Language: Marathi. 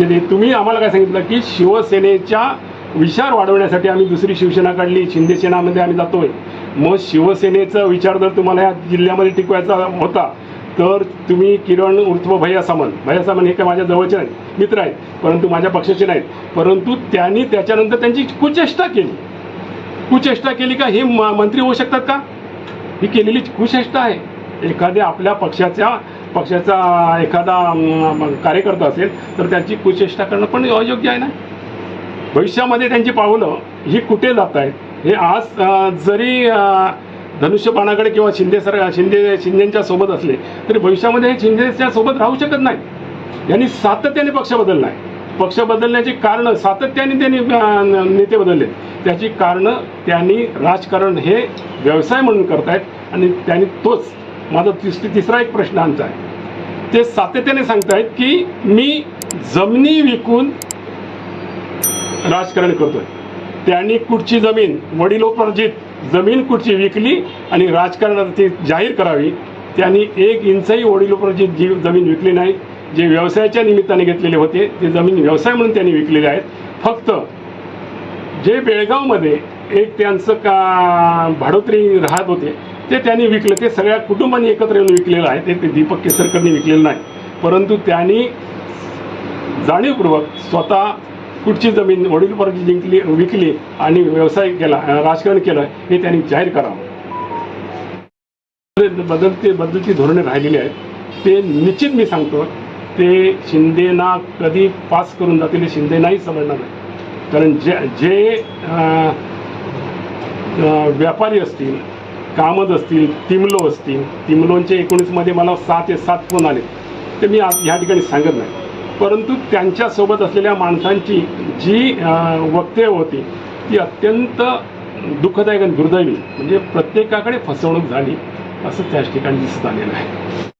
म्हणजे तुम्ही आम्हाला काय सांगितलं की शिवसेनेच्या विचार वाढवण्यासाठी आम्ही दुसरी शिवसेना काढली शिंदे सेनामध्ये आम्ही जातोय. मग शिवसेनेचा विचार जर तुम्हाला या जिल्ह्यामध्ये टिकवायचा होता तर तुम्ही किरण उर्फ भैया सामंत भैया सामंत हे काय माझ्या जवळचे नाहीत मित्र आहेत परंतु माझ्या पक्षाचे नाहीत. परंतु त्यांनी त्याच्यानंतर त्यांची कुचेष्टा केली. कुचेष्टा केली का हे म- मंत्री होऊ शकतात का? ही केलेली कुचेष्टा आहे. एखाद्या आपल्या पक्षाच्या पक्षाचा एखादा कार्यकर्ता असेल तर त्याची कुचेष्टा करणं पण अयोग्य आहे ना? भविष्यामध्ये त्यांची पावलं ही कुठे जात आहेत? हे आज जरी धनुष्यबाणाकडे किंवा शिंदे सर शिंदे शिंदेच्या सोबत असले तरी भविष्यामध्ये हे शिंदेच्या सोबत राहू शकत नाही. यांनी सातत्याने पक्ष बदलला आहे. पक्ष बदलण्याची कारणं सातत्याने त्यांनी नेते बदलले. त्याची कारणं त्यांनी राजकारण हे व्यवसाय म्हणून करतायत आणि त्यांनी तोच माझा तिस तिसरा एक प्रश्न आमचा आहे. ते सातत्याने सांगतायत की मी जमिनी विकून राजकारण करतोय. त्यांनी कुठची जमीन वडिलोपार्जित जमीन कुठची विकली आणि राजकारणात जाहीर करावी? त्यांनी एक इंचही वडिलोपार्जित जी जमीन विकली नाही जे व्यवसायाच्या निमित्ताने घेतलेले होते ते जमीन व्यवसाय म्हणून त्यांनी विकलेले आहेत. फक्त जे बेळगावमध्ये एक त्यांचं का भाडोत्री राहत होते ते त्यांनी विकलं. ते सगळ्या कुटुंबांनी एकत्र येऊन विकलेलं आहे. ते- दीपक केसरकरनी विकलेलं नाही. परंतु त्यांनी जाणीवपूर्वक स्वतः कुठची जमीन वडीलपर्यंत जिंकली विकली आणि व्यवसाय केला राजकारण केलं हे त्यांनी जाहीर करावं. बदलते बदलती धोरणे राहिलेली आहेत ते निश्चित मी सांगतो ते शिंदेना कधी पास करून जातील शिंदेनाही समजणार नाही. कारण जे जे व्यापारी असतील कामत असतील तिमलो असतील तिमलोंचे एकोणीसमध्ये मला सात ते सात फोन आले. ते मी आज ह्या ठिकाणी सांगत नाही. परंतु त्यांच्यासोबत असलेल्या माणसांची जी वक्तव्य होती ती अत्यंत दुःखदायक आणि दुर्दैवी म्हणजे प्रत्येकाकडे फसवणूक झाली असं त्याच ठिकाणी दिसत आलेलं आहे.